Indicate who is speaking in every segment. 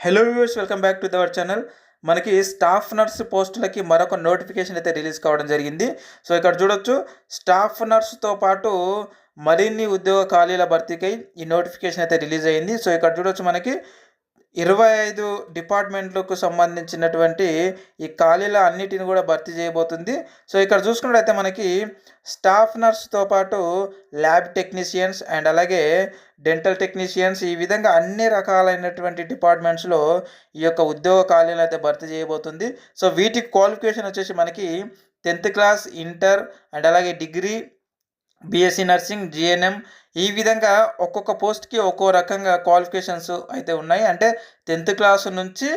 Speaker 1: Hello viewers welcome back to దవర్ channel మనకి staff nurse పోస్టులకి మరొక నోటిఫికేషన్ అయితే రిలీజ్ కావడం జరిగింది. సో ఇక్కడ చూడొచ్చు స్టాఫ్ నర్స్తో పాటు మరిన్ని ఉద్యోగ ఖాళీల భర్తీకై ఈ నోటిఫికేషన్ అయితే రిలీజ్ అయ్యింది సో ఇక్కడ చూడొచ్చు మనకి ఇరవై ఐదు డిపార్ట్మెంట్లకు సంబంధించినటువంటి ఈ ఖాళీల అన్నిటిని కూడా భర్తీ చేయబోతుంది. సో ఇక్కడ చూసుకున్నట్లయితే మనకి స్టాఫ్ నర్స్తో పాటు ల్యాబ్ టెక్నీషియన్స్ అండ్ అలాగే డెంటల్ టెక్నీషియన్స్ ఈ విధంగా అన్ని రకాలైనటువంటి డిపార్ట్మెంట్స్లో ఈ యొక్క ఉద్యోగ ఖాళీలు అయితే భర్తీ చేయబోతుంది. సో వీటి క్వాలిఫికేషన్ వచ్చేసి మనకి టెన్త్ క్లాస్ ఇంటర్ అండ్ అలాగే డిగ్రీ బీఎస్సీ నర్సింగ్ జిఎన్ఎం ఈ విధంగా ఒక్కొక్క పోస్ట్కి ఒక్కో రకంగా క్వాలిఫికేషన్స్ అయితే ఉన్నాయి. అంటే టెన్త్ క్లాస్ నుంచి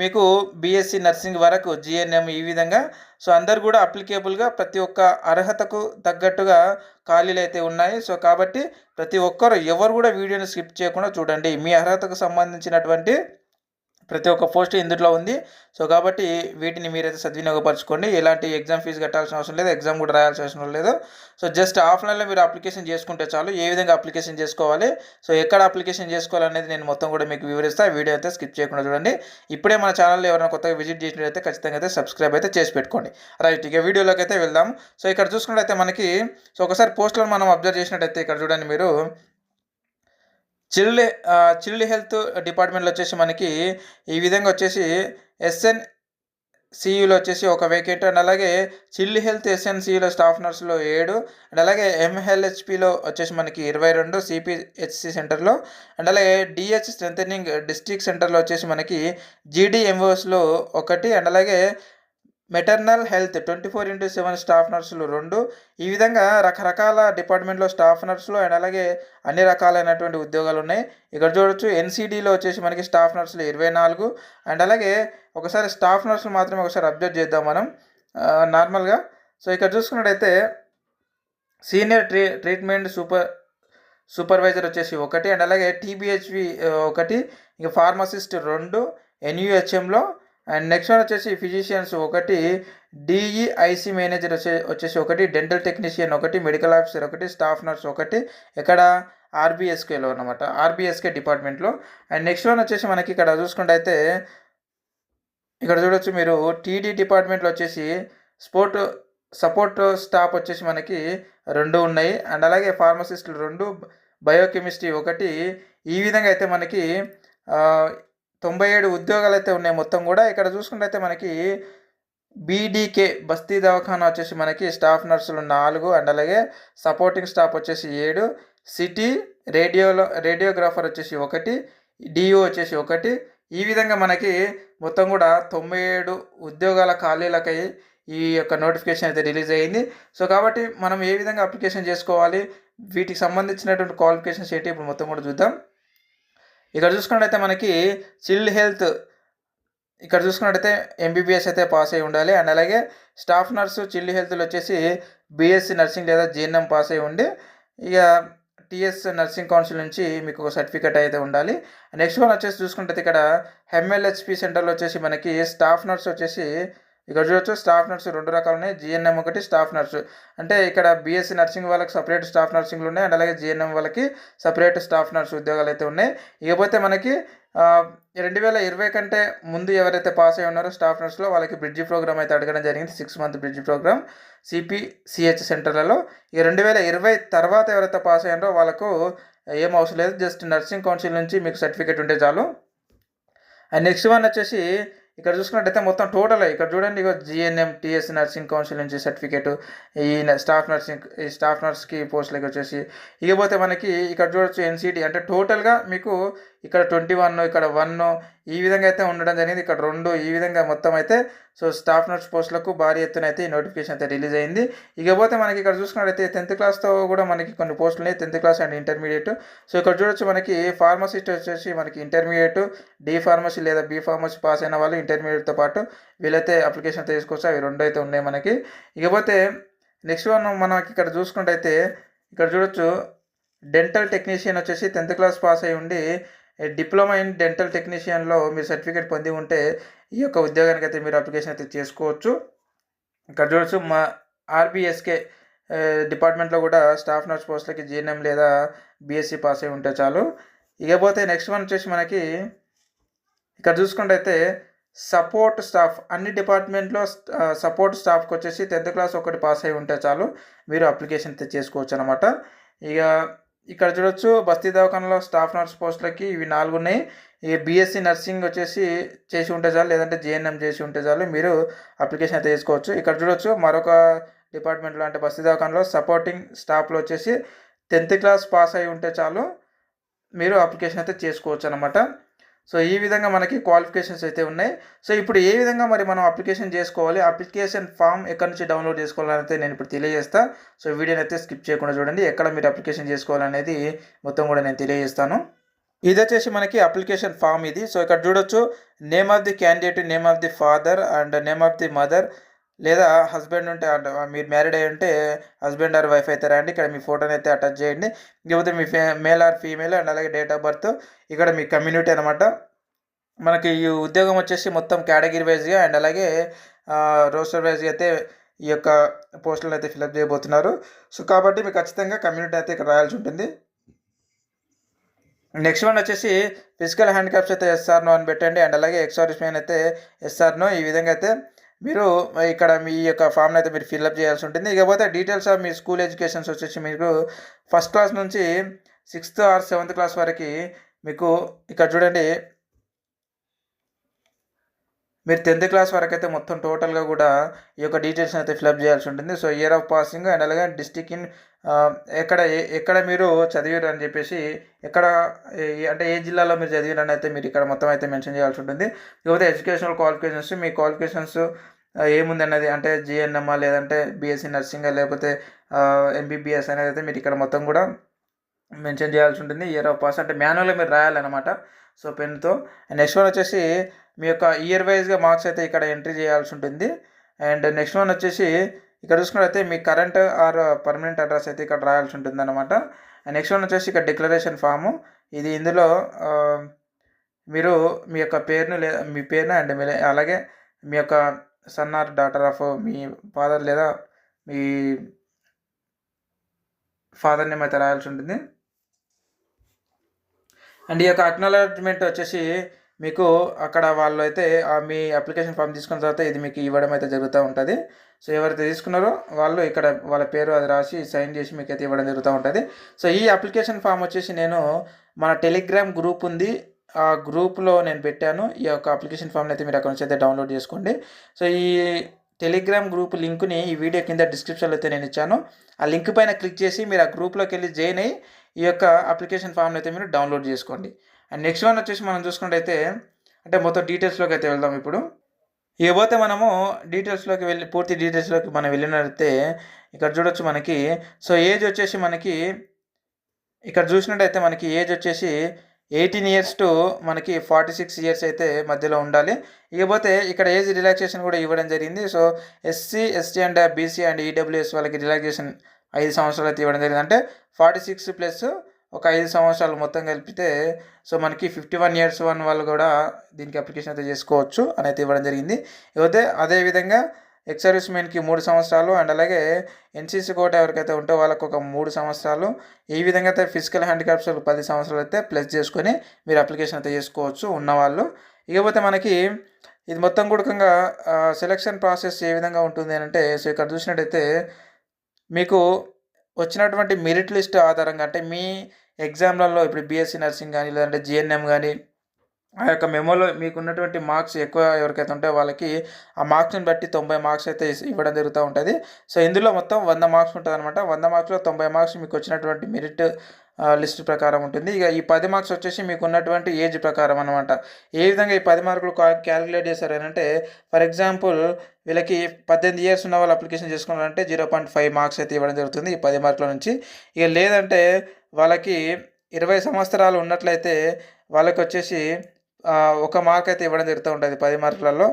Speaker 1: మీకు బీఎస్సీ నర్సింగ్ వరకు జిఎన్ఎం ఈ విధంగా. సో అందరు కూడా అప్లికేబుల్గా ప్రతి ఒక్క అర్హతకు తగ్గట్టుగా ఖాళీలు అయితే ఉన్నాయి. సో కాబట్టి ప్రతి ఒక్కరు ఎవరు కూడా వీడియోని స్కిప్ చేయకుండా చూడండి. మీ అర్హతకు సంబంధించినటువంటి ప్రతి ఒక్క పోస్ట్ ఇందులో ఉంది. సో కాబట్టి వీటిని మీరైతే సద్వినియోగపరచుకోండి. ఎలాంటి ఎగ్జామ్ ఫీజు కట్టాల్సిన అవసరం లేదు. ఎగ్జామ్ కూడా రాయాల్సిన అవసరం లేదు. సో జస్ట్ ఆఫ్లైన్లో మీరు అప్లికేషన్ చేసుకుంటే చాలు. ఏ విధంగా అప్లికేషన్ చేసుకోవాలి? సో ఎక్కడ అప్లికేషన్ చేసుకోవాలనేది నేను మొత్తం కూడా మీకు వివరిస్తాను వీడియో అయితే స్కిప్ చేయకుండా చూడండి. ఇప్పుడే మన ఛానల్లో ఎవరైనా కొత్తగా విజిట్ చేసినట్లయితే ఖచ్చితంగా అయితే సబ్స్క్రైబ్ అయితే చేసి పెట్టుకోండి. రైట్ ఇక వీడియోలోకి అయితే వెళ్దాం. సో ఇక్కడ చూసుకున్నట్లయితే మనకి సో ఒకసారి పోస్టులను మనం అబ్జర్వ్ చేసినట్టయితే ఇక్కడ చూడండి మీరు. చిల్లి చిల్లి హెల్త్ డిపార్ట్మెంట్లో వచ్చేసి మనకి ఈ విధంగా వచ్చేసి ఎస్ఎన్ సియులో వచ్చేసి ఒక వేకెంట్ అండ్ అలాగే చిల్లి హెల్త్ ఎస్ఎన్సిలో స్టాఫ్ నర్సులో ఏడు అండ్ అలాగే ఎంహెల్హెచ్పిలో వచ్చేసి మనకి ఇరవై రెండు సిపిహెచ్సి సెంటర్లో అండ్ అలాగే డిహెచ్ స్ట్రెంథనింగ్ డిస్ట్రిక్ట్ సెంటర్లో వచ్చేసి మనకి జీడిఎంఓస్లో ఒకటి అండ్ అలాగే maternal health twenty four into seven staff నర్సులు రెండు. ఈ విధంగా రకరకాల డిపార్ట్మెంట్లో స్టాఫ్ నర్సులు అండ్ అలాగే అన్ని రకాలైనటువంటి ఉద్యోగాలు ఉన్నాయి. ఇక్కడ చూడొచ్చు ఎన్సీడీలో వచ్చేసి మనకి స్టాఫ్ నర్సులు ఇరవై నాలుగు. అండ్ అలాగే ఒకసారి స్టాఫ్ నర్సులు మాత్రమే ఒకసారి అబ్జర్వ్ చేద్దాం మనం. నార్మల్గా. సో ఇక్కడ చూసుకున్నట్టయితే senior tree treatment super supervisor వచ్చేసి ఒకటి. అండ్ అలాగే టీబీహెచ్వి ఒకటి. ఇంకా ఫార్మసిస్ట్ రెండు ఎన్యూహెచ్ఎంలో అండ్ నెక్స్ట్ వన్ వచ్చేసి ఫిజిషియన్స్ ఒకటి డిఈఐసి మేనేజర్ వచ్చే వచ్చేసి ఒకటి డెంటల్ టెక్నీషియన్ ఒకటి మెడికల్ ఆఫీసర్ ఒకటి స్టాఫ్ నర్స్ ఒకటి ఇక్కడ ఆర్బీఎస్కేలో అనమాట ఆర్బీఎస్కే డిపార్ట్మెంట్లో అండ్ నెక్స్ట్ వన్ వచ్చేసి మనకి ఇక్కడ చూసుకుంటే అయితే ఇక్కడ చూడొచ్చు మీరు టీడీ డిపార్ట్మెంట్లో వచ్చేసి స్పోర్ట్ సపోర్ట్ స్టాఫ్ వచ్చేసి మనకి రెండు ఉన్నాయి. అండ్ అలాగే ఫార్మసిస్టులు రెండు బయోకెమిస్ట్రీ ఒకటి. ఈ విధంగా అయితే మనకి తొంభై ఏడు ఉద్యోగాలు అయితే ఉన్నాయి మొత్తం కూడా. ఇక్కడ చూసుకుంటే మనకి బీడీకే బస్తీ దవాఖానా వచ్చేసి మనకి స్టాఫ్ నర్సులు నాలుగు అండ్ అలాగే సపోర్టింగ్ స్టాఫ్ వచ్చేసి ఏడు. సిటీ రేడియోలో రేడియోగ్రాఫర్ వచ్చేసి ఒకటి డిఓ వచ్చేసి ఒకటి. ఈ విధంగా మనకి మొత్తం కూడా తొంభై ఏడు ఉద్యోగాల ఖాళీలకై ఈ యొక్క నోటిఫికేషన్ అయితే రిలీజ్ అయ్యింది సో కాబట్టి మనం ఏ విధంగా అప్లికేషన్ చేసుకోవాలి వీటికి సంబంధించినటువంటి క్వాలిఫికేషన్స్ ఏంటి ఇప్పుడు మొత్తం కూడా చూద్దాం. ఇక్కడ చూసుకున్నట్టయితే మనకి చిల్డ్ హెల్త్ ఇక్కడ చూసుకున్నట్టయితే ఎంబీబీఎస్ అయితే పాస్ అయి ఉండాలి. అండ్ అలాగే స్టాఫ్ నర్సు చిల్డ్ హెల్త్లో వచ్చేసి బీఎస్సీ నర్సింగ్ లేదా జిఎన్ఎం పాస్ అయి ఉండి ఇక టీఎస్ నర్సింగ్ కౌన్సిల్ నుంచి మీకు ఒక సర్టిఫికేట్ అయితే ఉండాలి. నెక్స్ట్ వన్ వచ్చేసి చూసుకుంటే ఇక్కడ ఎంఎల్హెచ్పి సెంటర్లో వచ్చేసి మనకి స్టాఫ్ నర్స్ వచ్చేసి ఇక్కడ చూడొచ్చు స్టాఫ్ నర్సు రెండు రకాలు ఉన్నాయి. జిఎన్ఎం ఒకటి స్టాఫ్ నర్సు అంటే ఇక్కడ బీఎస్సీ నర్సింగ్ వాళ్ళకి సపరేట్ స్టాఫ్ నర్సింగ్లు ఉన్నాయి. అండ్ అలాగే జిఎన్ఎం వాళ్ళకి సపరేట్ స్టాఫ్ నర్స్ ఉద్యోగాలు అయితే ఉన్నాయి. ఇకపోతే మనకి రెండు వేల ఇరవై కంటే ముందు ఎవరైతే పాస్ అయి ఉన్నారో స్టాఫ్ నర్స్లో వాళ్ళకి బ్రిడ్జి ప్రోగ్రామ్ అయితే అడగడం జరిగింది. Six month bridge programme CPCH సెంటర్లలో ఈ రెండు వేల ఇరవై తర్వాత ఎవరైతే పాస్ అయ్యారో వాళ్ళకు ఏం అవసరం లేదు. జస్ట్ నర్సింగ్ కౌన్సిల్ నుంచి మీకు సర్టిఫికేట్ ఉంటే చాలు. అండ్ నెక్స్ట్ వన్ వచ్చేసి ఇక్కడ చూసుకున్నట్టయితే మొత్తం టోటల్ ఇక్కడ చూడండి ఇక జిఎన్ఎం టిఎస్ నర్సింగ్ కౌన్సిల్ నుంచి సర్టిఫికేట్ ఈ స్టాఫ్ నర్సింగ్ ఈ స్టాఫ్ నర్స్కి పోస్టులకి వచ్చేసి ఇకపోతే మనకి ఇక్కడ చూడొచ్చు ఎన్సిటి అంటే టోటల్గా మీకు ఇక్కడ ట్వంటీ వన్ ఇక్కడ వన్ ఈ విధంగా అయితే ఉండడం జరిగింది. ఇక్కడ రెండు ఈ విధంగా మొత్తం అయితే సో స్టాఫ్ నర్స్ పోస్టులకు భారీ ఎత్తున అయితే ఈ నోటిఫికేషన్ అయితే రిలీజ్ అయింది. ఇకపోతే మనకి ఇక్కడ చూసుకున్నట్లయితే టెన్త్ క్లాస్తో కూడా మనకి కొన్ని పోస్టులు ఉన్నాయి. Tenth class and intermediate so ఇక్కడ చూడొచ్చు మనకి ఫార్మసిస్ట్ వచ్చేసి మనకి ఇంటర్మీడియట్ డి ఫార్మసీ లేదా బి ఫార్మసీ పాస్ అయిన వాళ్ళు ఇంటర్మీడియట్తో పాటు వీళ్ళైతే అప్లికేషన్ తీసుకోవచ్చు అవి రెండు అయితే ఉన్నాయి మనకి. ఇకపోతే నెక్స్ట్ వన్ మనకి ఇక్కడ చూసుకుంటే ఇక్కడ చూడొచ్చు డెంటల్ టెక్నీషియన్ వచ్చేసి టెన్త్ క్లాస్ పాస్ అయి ఉండి డిప్లొమా ఇన్ డెంటల్ టెక్నీషియన్లో మీరు సర్టిఫికేట్ పొంది ఉంటే ఈ యొక్క ఉద్యోగానికి అయితే మీరు అప్లికేషన్ అయితే చేసుకోవచ్చు. ఇక్కడ చూడొచ్చు మా ఆర్బీఎస్కే డిపార్ట్మెంట్లో కూడా స్టాఫ్ నర్స్ పోస్టులకి జీఎన్ఎం లేదా బీఎస్సీ పాస్ అయి ఉంటే చాలు. ఇకపోతే నెక్స్ట్ వన్ వచ్చేసి మనకి ఇక్కడ చూసుకుంటే అయితే సపోర్ట్ స్టాఫ్ అన్ని డిపార్ట్మెంట్లో సపోర్ట్ స్టాఫ్కి వచ్చేసి టెన్త్ క్లాస్ ఒకటి పాస్ అయి ఉంటే చాలు మీరు అప్లికేషన్ అయితే చేసుకోవచ్చు అనమాట ఇక ఇక్కడ చూడొచ్చు బస్తీ దవాఖానలో స్టాఫ్ నర్స్ పోస్టులకి ఇవి నాలుగు ఉన్నాయి ఈ బీఎస్సీ నర్సింగ్ వచ్చేసి చేసి ఉంటే చాలు లేదంటే జేఎన్ఎం చేసి ఉంటే చాలు మీరు అప్లికేషన్ అయితే చేసుకోవచ్చు ఇక్కడ చూడొచ్చు మరొక డిపార్ట్మెంట్లో అంటే బస్తీ దవాఖానలో సపోర్టింగ్ స్టాఫ్లో వచ్చేసి టెన్త్ క్లాస్ పాస్ అయి ఉంటే చాలు మీరు అప్లికేషన్ అయితే చేసుకోవచ్చు అనమాట సో ఈ విధంగా మనకి క్వాలిఫికేషన్స్ అయితే ఉన్నాయి. సో ఇప్పుడు ఏ విధంగా మరి మనం అప్లికేషన్ చేసుకోవాలి? అప్లికేషన్ ఫామ్ ఎక్కడి నుంచి డౌన్లోడ్ చేసుకోవాలనైతే నేను ఇప్పుడు తెలియజేస్తా. సో వీడియోని అయితే స్కిప్ చేయకుండా చూడండి. ఎక్కడ మీరు అప్లికేషన్ చేసుకోవాలనేది మొత్తం కూడా నేను తెలియజేస్తాను. ఇది వచ్చేసి మనకి అప్లికేషన్ ఫామ్ ఇది. సో ఇక్కడ చూడొచ్చు name of the candidate name of the father and name of the mother లేదా హస్బెండ్ ఉంటే మీరు మ్యారీడ్ అయ్యి ఉంటే హస్బెండ్ ఆర్ వైఫ్ అయితే రండి ఇక్కడ మీ ఫోటోని అయితే అటాచ్ చేయండి. లేకపోతే మీ ఫే మేల్ ఆర్ ఫీమేల్ అండ్ అలాగే డేట్ ఆఫ్ బర్త్ ఇక్కడ మీ కమ్యూనిటీ అనమాట మనకి ఈ ఉద్యోగం వచ్చేసి మొత్తం కేటగిరీ వైజ్గా అండ్ అలాగే రోస్టర్ వైజ్గా అయితే ఈ యొక్క పోస్టులను అయితే ఫిలప్ చేయబోతున్నారు. సో కాబట్టి మీకు ఖచ్చితంగా కమ్యూనిటీ అయితే ఇక్కడ రాయాల్సి ఉంటుంది. నెక్స్ట్ వన్ వచ్చేసి ఫిజికల్ హ్యాండిక్యాప్స్ అయితే ఎస్ఆర్నో అని పెట్టండి అండ్ అలాగే ఎక్సారిస్ మెయిన్ అయితే ఎస్ఆర్నో ఈ విధంగా అయితే మీరు ఇక్కడ మీ యొక్క ఫామ్ని అయితే మీరు ఫిల్అప్ చేయాల్సి ఉంటుంది. ఇకపోతే డీటెయిల్స్ ఆఫ్ మీ స్కూల్ ఎడ్యుకేషన్స్ వచ్చేసి మీకు ఫస్ట్ క్లాస్ నుంచి సిక్స్త్ ఆర్ సెవెంత్ క్లాస్ వరకు మీకు ఇక్కడ చూడండి మీరు టెన్త్ క్లాస్ వరకు అయితే మొత్తం టోటల్గా కూడా ఈ యొక్క డీటెయిల్స్ అయితే ఫిల్అప్ చేయాల్సి ఉంటుంది. So year of passing and అలాగే డిస్టిక్ ఇన్ ఎక్కడ ఎక్కడ మీరు చదివారు అని చెప్పేసి ఎక్కడ అంటే ఏ జిల్లాలో మీరు చదివారని అయితే మీరు ఇక్కడ మొత్తం అయితే మెన్షన్ చేయాల్సి ఉంటుంది. ఇకపోతే ఎడ్యుకేషనల్ క్వాలిఫికేషన్స్ మీ క్వాలిఫికేషన్స్ ఏముంది అన్నది అంటే జిఎన్ఎంఆ లేదంటే బీఎస్సీ నర్సింగ్ లేకపోతే ఎంబీబీఎస్ అనేది అయితే మీరు ఇక్కడ మొత్తం కూడా మెన్షన్ చేయాల్సి ఉంటుంది. ఇయర్ ఆఫ్ పాస్ అంటే మాన్యువల్గా మీరు రాయాలన్నమాట. సో పెన్తో నెక్స్ట్ వన్ వచ్చేసి మీ యొక్క ఇయర్ వైజ్గా మార్క్స్ అయితే ఇక్కడ ఎంట్రీ చేయాల్సి ఉంటుంది. అండ్ నెక్స్ట్ వన్ వచ్చేసి ఇక్కడ చూసుకున్నట్లయితే మీ కరెంట్ ఆర్ పర్మనెంట్ అడ్రస్ అయితే ఇక్కడ రాయాల్సి ఉంటుంది అనమాట నెక్స్ట్ వన్ వచ్చేసి ఇక్కడ డిక్లరేషన్ ఫాము. ఇది ఇందులో మీరు మీ యొక్క పేరును లేదా మీ పేరును అండ్ మీ అలాగే మీ యొక్క సన్ ఆర్ డాటర్ ఆఫ్ మీ ఫాదర్ లేదా మీ ఫాదర్ నేమ్ అయితే రాయాల్సి ఉంటుంది. అండ్ ఈ యొక్క అక్నాలజ్మెంట్ వచ్చేసి మీకు అక్కడ వాళ్ళు అయితే మీ అప్లికేషన్ ఫామ్ తీసుకున్న తర్వాత ఇది మీకు ఇవ్వడం అయితే జరుగుతూ ఉంటుంది. సో ఎవరైతే తీసుకున్నారో వాళ్ళు ఇక్కడ వాళ్ళ పేరు అది రాసి సైన్ చేసి మీకు అయితే ఇవ్వడం జరుగుతూ ఉంటుంది. సో ఈ అప్లికేషన్ ఫామ్ వచ్చేసి నేను మన టెలిగ్రామ్ గ్రూప్ ఉంది. ఆ గ్రూప్లో నేను పెట్టాను. ఈ యొక్క అప్లికేషన్ ఫామ్ని అయితే మీరు అక్కడ నుంచి అయితే డౌన్లోడ్ చేసుకోండి. సో ఈ టెలిగ్రామ్ గ్రూప్ లింక్ని ఈ వీడియో కింద డిస్క్రిప్షన్లో అయితే నేను ఇచ్చాను. ఆ లింక్ పైన క్లిక్ చేసి మీరు ఆ గ్రూప్లోకి వెళ్ళి జాయిన్ అయ్యి ఈ యొక్క అప్లికేషన్ ఫామ్ని అయితే మీరు డౌన్లోడ్ చేసుకోండి. అండ్ నెక్స్ట్ వన్ వచ్చేసి మనం చూసుకుంటే అంటే మొత్తం డీటెయిల్స్లోకి అయితే వెళ్దాం ఇప్పుడు. ఇకపోతే మనము డీటెయిల్స్లోకి వెళ్ళి పూర్తి డీటెయిల్స్లోకి మనం వెళ్ళినట్లయితే ఇక్కడ చూడొచ్చు మనకి. సో ఏజ్ వచ్చేసి మనకి ఇక్కడ చూసినట్టయితే మనకి ఏజ్ వచ్చేసి ఎయిటీన్ ఇయర్స్ టు మనకి ఫార్టీ సిక్స్ ఇయర్స్ అయితే మధ్యలో ఉండాలి. ఇకపోతే ఇక్కడ ఏజ్ రిలాక్సేషన్ కూడా ఇవ్వడం జరిగింది. So SC ST and BC and EWS వాళ్ళకి రిలాక్సేషన్ ఐదు సంవత్సరాలు అయితే ఇవ్వడం జరిగింది. అంటే ఫార్టీ సిక్స్ ప్లస్ ఒక ఐదు సంవత్సరాలు మొత్తం కలిపితే సో మనకి ఫిఫ్టీ వన్ ఇయర్స్ వన్ వాళ్ళు కూడా దీనికి అప్లికేషన్ అయితే చేసుకోవచ్చు అని అయితే ఇవ్వడం జరిగింది. ఇకపోతే అదేవిధంగా ఎక్స్ సర్వీస్ మెన్కి మూడు సంవత్సరాలు అండ్ అలాగే ఎన్సీసీ కోట ఎవరికైతే ఉంటే వాళ్ళకు ఒక మూడు సంవత్సరాలు. ఈ విధంగా అయితే ఫిజికల్ హ్యాండిక్రాఫ్ట్స్ పది సంవత్సరాలు అయితే ప్లస్ చేసుకొని మీరు అప్లికేషన్ అయితే చేసుకోవచ్చు ఉన్నవాళ్ళు. ఇకపోతే మనకి ఇది మొత్తం కూడకంగా సెలక్షన్ ప్రాసెస్ ఏ విధంగా ఉంటుంది అని అంటే సో ఇక్కడ చూసినట్టయితే మీకు వచ్చినటువంటి మెరిట్ లిస్ట్ ఆధారంగా అంటే మీ ఎగ్జామ్లలో ఇప్పుడు బీఎస్సీ నర్సింగ్ కానీ లేదంటే జిఎన్ఎం కానీ ఆ యొక్క మెమోలో మీకు ఉన్నటువంటి మార్క్స్ ఎక్కువ ఎవరికైతే ఉంటే వాళ్ళకి ఆ మార్క్స్ని బట్టి తొంభై మార్క్స్ అయితే ఇవ్వడం జరుగుతూ ఉంటుంది. సో ఇందులో మొత్తం వంద మార్క్స్ ఉంటుంది అనమాట వంద మార్క్స్లో తొంభై మార్క్స్ మీకు వచ్చినటువంటి మెరిట్ లిస్ట్ ప్రకారం ఉంటుంది. ఇక ఈ పది మార్క్స్ వచ్చేసి మీకు ఉన్నటువంటి ఏజ్ ప్రకారం అనమాట ఏ విధంగా ఈ పది మార్కులు క్యాలిక్యులేట్ చేశారనంటే ఫర్ ఎగ్జాంపుల్ వీళ్ళకి పద్దెనిమిది ఇయర్స్ ఉన్న వాళ్ళు అప్లికేషన్ చేసుకున్నారంటే జీరో పాయింట్ ఫైవ్ మార్క్స్ అయితే ఇవ్వడం జరుగుతుంది ఈ పది మార్కుల నుంచి. ఇక లేదంటే వాళ్ళకి ఇరవై సంవత్సరాలు ఉన్నట్లయితే వాళ్ళకి వచ్చేసి ఒక మార్క్ అయితే ఇవ్వడం జరుగుతూ ఉంటుంది పది మార్కులలో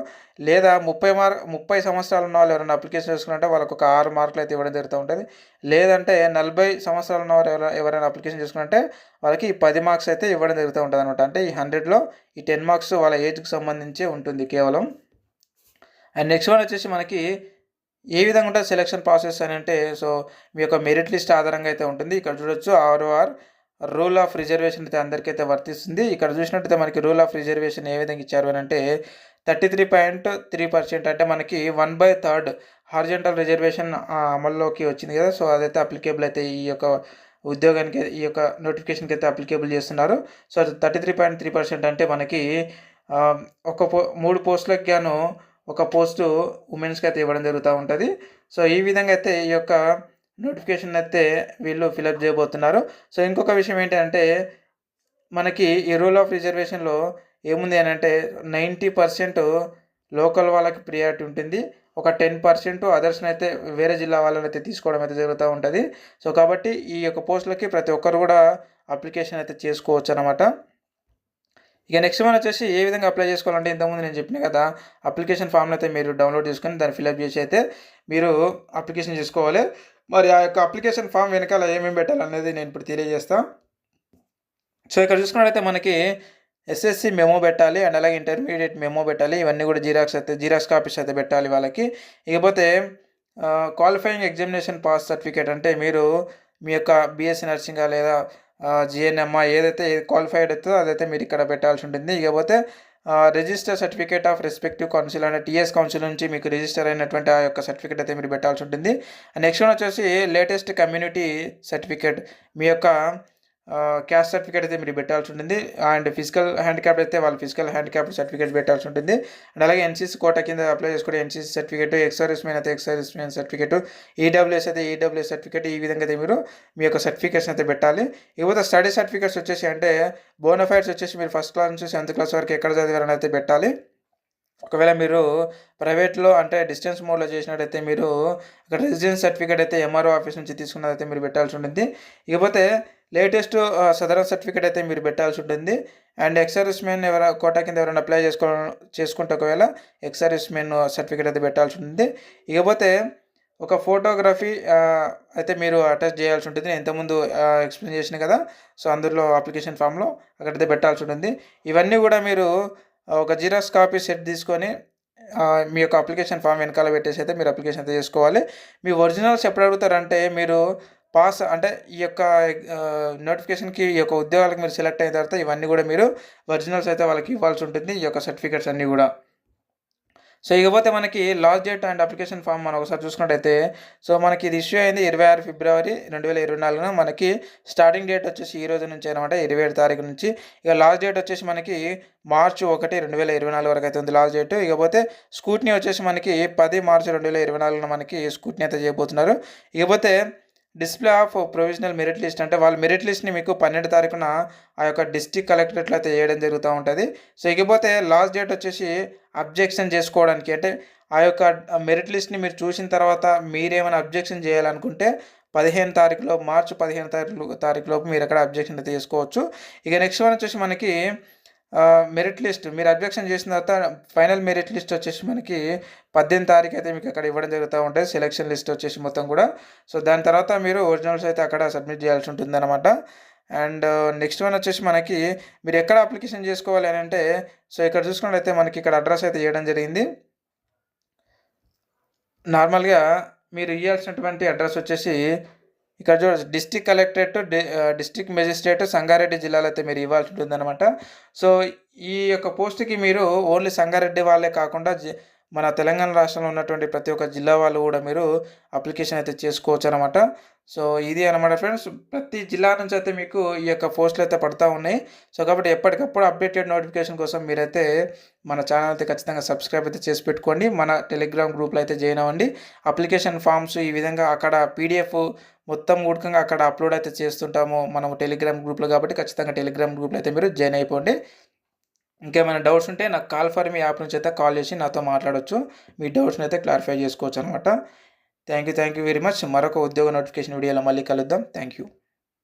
Speaker 1: లేదా ముప్పై మార్క్ ముప్పై సంవత్సరాలు ఉన్న వాళ్ళు ఎవరైనా అప్లికేషన్ చేసుకుంటే వాళ్ళకు ఒక ఆరు మార్కులు అయితే ఇవ్వడం జరుగుతూ ఉంటుంది లేదంటే నలభై సంవత్సరాలు ఉన్న వారు ఎవరైనా అప్లికేషన్ చేసుకుంటే వాళ్ళకి పది మార్క్స్ అయితే ఇవ్వడం జరుగుతూ ఉంటుంది అనమాట అంటే ఈ హండ్రెడ్లో ఈ టెన్ మార్క్స్ వాళ్ళ ఏజ్కి సంబంధించి ఉంటుంది కేవలం. అండ్ నెక్స్ట్ వన్ వచ్చేసి మనకి ఏ విధంగా ఉంటుంది సెలక్షన్ ప్రాసెస్ అని అంటే సో మీ యొక్క మెరిట్ లిస్ట్ ఆధారంగా అయితే ఉంటుంది. ఇక్కడ చూడొచ్చు ఆర్ఓఆర్ రూల్ ఆఫ్ రిజర్వేషన్ అయితే అందరికైతే వర్తిస్తుంది. ఇక్కడ చూసినట్టయితే మనకి రూల్ ఆఫ్ రిజర్వేషన్ ఏ విధంగా ఇచ్చారు అని అంటే thirty three point three percent అంటే మనకి one by third horizontal reservation అమల్లోకి వచ్చింది కదా. సో అదైతే అప్లికేబుల్ అయితే ఈ యొక్క ఉద్యోగానికి ఈ యొక్క నోటిఫికేషన్కి అయితే అప్లికేబుల్ చేస్తున్నారు. So thirty three point three percent అంటే మనకి ఒక పో మూడు పోస్టులకు గాను ఒక పోస్టు ఉమెన్స్కి అయితే ఇవ్వడం జరుగుతూ ఉంటుంది. సో ఈ విధంగా అయితే ఈ యొక్క నోటిఫికేషన్ అయితే వీళ్ళు ఫిలప్ చేయబోతున్నారు. సో ఇంకొక విషయం ఏంటంటే మనకి ఈ రూల్ ఆఫ్ రిజర్వేషన్లో ఏముంది అని అంటే నైంటీ పర్సెంట్ లోకల్ వాళ్ళకి ప్రియారిటీ ఉంటుంది. ఒక టెన్ పర్సెంట్ అదర్స్ని అయితే వేరే జిల్లా వాళ్ళని అయితే తీసుకోవడం అయితే జరుగుతూ ఉంటుంది. సో కాబట్టి ఈ యొక్క పోస్టులకి ప్రతి ఒక్కరు కూడా అప్లికేషన్ అయితే చేసుకోవచ్చు అనమాట ఇక నెక్స్ట్ మనం వచ్చేసి ఏ విధంగా అప్లై చేసుకోవాలంటే ఇంతకుముందు నేను చెప్పిన కదా అప్లికేషన్ ఫామ్ని అయితే మీరు డౌన్లోడ్ చేసుకొని దాన్ని ఫిల్అప్ చేసి అయితే మీరు అప్లికేషన్ చేసుకోవాలి. మరి ఆ యొక్క అప్లికేషన్ ఫామ్ వెనకాల ఏమేమి పెట్టాలనేది నేను ఇప్పుడు తెలియజేస్తాను సో ఇక్కడ చూసుకున్నట్లయితే మనకి ఎస్ఎస్సి మెమో పెట్టాలి అండ్ అలాగే ఇంటర్మీడియట్ మెమో పెట్టాలి ఇవన్నీ కూడా జీరాక్స్ అయితే జీరాక్స్ కాపీస్ అయితే పెట్టాలి వాళ్ళకి. ఇకపోతే క్వాలిఫైయింగ్ ఎగ్జామినేషన్ పాస్ సర్టిఫికేట్ అంటే మీరు మీ యొక్క బీఎస్సీ నర్సింగ్ లేదా జిఎన్ఎంఆ ఏదైతే క్వాలిఫైడ్ అవుతుందో అదైతే మీరు ఇక్కడ పెట్టాల్సి ఉంటుంది. ఇకపోతే register certificate of respective council అంటే టీఎస్ కౌన్సిల్ నుంచి మీకు రిజిస్టర్ అయినటువంటి ఆ యొక్క సర్టిఫికేట్ అయితే మీరు పెట్టాల్సి ఉంటుంది. నెక్స్ట్ వన్ వచ్చేసి లేటెస్ట్ కమ్యూనిటీ సర్టిఫికేట్ మీ యొక్క క్యాస్ట్ సర్టిఫికేట్ అయితే మీరు పెట్టాల్సి ఉంటుంది. అండ్ ఫిజికల్ హ్యాండిక్యాప్ అయితే వాళ్ళు ఫిజికల్ హ్యాండిక్యాప్ సర్టిఫికేట్ పెట్టాల్సి ఉంటుంది. అండ్ అలాగే ఎన్సీసీ కోట కింద అప్లై చేసుకుంటే ఎన్సీసీ సర్టిఫికేట్ ఎక్స్ఆర్ఎస్ మెయిన్ అయితే ఎక్స్ఆర్ఎస్ మెయిన్ సర్టిఫికేట్ ఈడబ్ల్యూఎస్ అయితే ఈడబ్ల్యూఎస్ సర్టిఫికేట్ ఈ విధంగా అయితే మీరు మీ యొక్క సర్టిఫికేట్స్ అయితే పెట్టాలి. ఇకపోతే స్టడీ సర్టిఫికేట్స్ వచ్చేసి అంటే బోనఫైడ్స్ వచ్చేసి మీరు ఫస్ట్ క్లాస్ నుంచి సెవెంత్ క్లాస్ వరకు ఎక్కడ చదివారని అయితే పెట్టాలి. ఒకవేళ మీరు ప్రైవేట్లో అంటే డిస్టెన్స్ మోడ్లో చేసినట్టయితే మీరు అక్కడ రెసిడెన్స్ సర్టిఫికేట్ అయితే ఎంఆర్ఓ ఆఫీస్ నుంచి తీసుకున్నదైతే మీరు పెట్టాల్సి ఉంటుంది. ఇకపోతే లేటెస్ట్ సదరన్ సర్టిఫికేట్ అయితే మీరు పెట్టాల్సి ఉంటుంది. అండ్ ఎక్సర్విస్ మెన్ ఎవరైనా కోటా కింద ఎవరైనా అప్లై చేసుకో చేసుకుంటే ఒకవేళ ఎక్సర్విస్ మెన్ సర్టిఫికేట్ అయితే పెట్టాల్సి ఉంటుంది. ఇకపోతే ఒక ఫోటోగ్రఫీ అయితే మీరు అటాచ్ చేయాల్సి ఉంటుంది. నేను ఇంతకుముందు ఎక్స్ప్లెయిన్ చేసిన కదా సో అందులో అప్లికేషన్ ఫామ్లో అక్కడైతే పెట్టాల్సి ఉంటుంది. ఇవన్నీ కూడా మీరు ఒక జిరాక్స్ కాపీ సెట్ తీసుకొని మీ యొక్క అప్లికేషన్ ఫామ్ వెనకాల పెట్టేసి అయితే మీరు అప్లికేషన్ అయితే చేసుకోవాలి. మీ ఒరిజినల్స్ ఎప్పుడు అడుగుతారంటే మీరు పాస్ అంటే ఈ యొక్క నోటిఫికేషన్కి ఈ యొక్క ఉద్యోగాలకు మీరు సెలెక్ట్ అయిన తర్వాత ఇవన్నీ కూడా మీరు ఒరిజినల్స్ అయితే వాళ్ళకి ఇవ్వాల్సి ఉంటుంది ఈ యొక్క సర్టిఫికేట్స్ అన్నీ కూడా. సో ఇకపోతే మనకి last date and application form మనం ఒకసారి చూసుకున్నట్టయితే సో మనకి ఇది ఇష్యూ అయింది ఇరవై ఆరు ఫిబ్రవరి రెండు వేల ఇరవై నాలుగున. మనకి స్టార్టింగ్ డేట్ వచ్చేసి ఈ రోజు నుంచి అనమాట ఇరవై ఏడు తారీఖు నుంచి. ఇక లాస్ట్ డేట్ వచ్చేసి మనకి మార్చ్ ఒకటి రెండు వేల ఇరవై నాలుగు వరకు అయితే ఉంది లాస్ట్ డేట్ ఇకపోతే స్కూట్నీ వచ్చేసి మనకి పది మార్చి రెండు వేల ఇరవై నాలుగున మనకి స్కూట్నీ అయితే చేయబోతున్నారు. ఇకపోతే display of provisional merit list అంటే వాళ్ళ మెరిట్ లిస్ట్ని మీకు పన్నెండు తారీఖున ఆ యొక్క డిస్టిక్ కలెక్టరేట్లో అయితే వేయడం జరుగుతూ ఉంటుంది. సో ఇకపోతే లాస్ట్ డేట్ వచ్చేసి అబ్జెక్షన్ చేసుకోవడానికి అంటే ఆ యొక్క మెరిట్ లిస్ట్ని మీరు చూసిన తర్వాత మీరేమైనా అబ్జెక్షన్ చేయాలనుకుంటే పదిహేను తారీఖులో మార్చి పదిహేను తారీఖు తారీఖులోపు మీరు అక్కడ అబ్జెక్షన్ అయితే చేసుకోవచ్చు. ఇక నెక్స్ట్ వన్ వచ్చేసి మనకి మెరిట్ లిస్ట్ మీరు అబ్జెక్షన్ చేసిన తర్వాత ఫైనల్ మెరిట్ లిస్ట్ వచ్చేసి మనకి పద్దెనిమిది తారీఖు అయితే మీకు అక్కడ ఇవ్వడం జరుగుతూ ఉంటుంది. సెలక్షన్ లిస్ట్ వచ్చేసి మొత్తం కూడా. సో దాని తర్వాత మీరు ఒరిజినల్స్ అయితే అక్కడ సబ్మిట్ చేయాల్సి ఉంటుంది అనమాట అండ్ నెక్స్ట్ uh, వన్ వచ్చేసి మనకి మీరు ఎక్కడ అప్లికేషన్ చేసుకోవాలి అని అంటే సో ఇక్కడ చూసుకున్నట్లయితే మనకి ఇక్కడ అడ్రస్ అయితే ఇవ్వడం జరిగింది. నార్మల్గా మీరు ఇవ్వాల్సినటువంటి అడ్రస్ వచ్చేసి ఇక్కడ చూడ district collectorate district magistrate Sangareddy జిల్లాలో అయితే మీరు ఇవ్వాల్సి ఉంటుందన్నమాట. సో ఈ యొక్క పోస్ట్కి మీరు ఓన్లీ సంగారెడ్డి వాళ్ళే కాకుండా మన తెలంగాణ రాష్ట్రంలో ఉన్నటువంటి ప్రతి ఒక్క జిల్లా వాళ్ళు కూడా మీరు అప్లికేషన్ అయితే చేసుకోవచ్చు అనమాట సో ఇది అనమాట ఫ్రెండ్స్. ప్రతి జిల్లా నుంచి అయితే మీకు ఈ యొక్క పోస్టులు అయితే పడుతూ ఉన్నాయి. సో కాబట్టి ఎప్పటికప్పుడు అప్డేటెడ్ నోటిఫికేషన్ కోసం మీరైతే మన ఛానల్ అయితే ఖచ్చితంగా సబ్స్క్రైబ్ అయితే చేసి పెట్టుకోండి. మన టెలిగ్రామ్ గ్రూప్లో అయితే జాయిన్ అవ్వండి. అప్లికేషన్ ఫామ్స్ ఈ విధంగా అక్కడ పీడిఎఫ్ మొత్తం ఉడకంగా అక్కడ అప్లోడ్ అయితే చేస్తుంటాము. మనం టెలిగ్రామ్ గ్రూప్లో కాబట్టి ఖచ్చితంగా టెలిగ్రామ్ గ్రూప్లో అయితే మీరు జాయిన్ అయిపోండి. ఇంకేమైనా డౌట్స్ ఉంటే నాకు కాల్ ఫర్ మీ యాప్ నుంచి అయితే కాల్ చేసి నాతో మాట్లాడవచ్చు మీ డౌట్స్ని అయితే క్లారిఫై చేసుకోవచ్చు అనమాట thank you thank you very much. మరొక ఉద్యోగ నోటిఫికేషన్ వీడియోలో మళ్ళీ కలుద్దాం. Thank you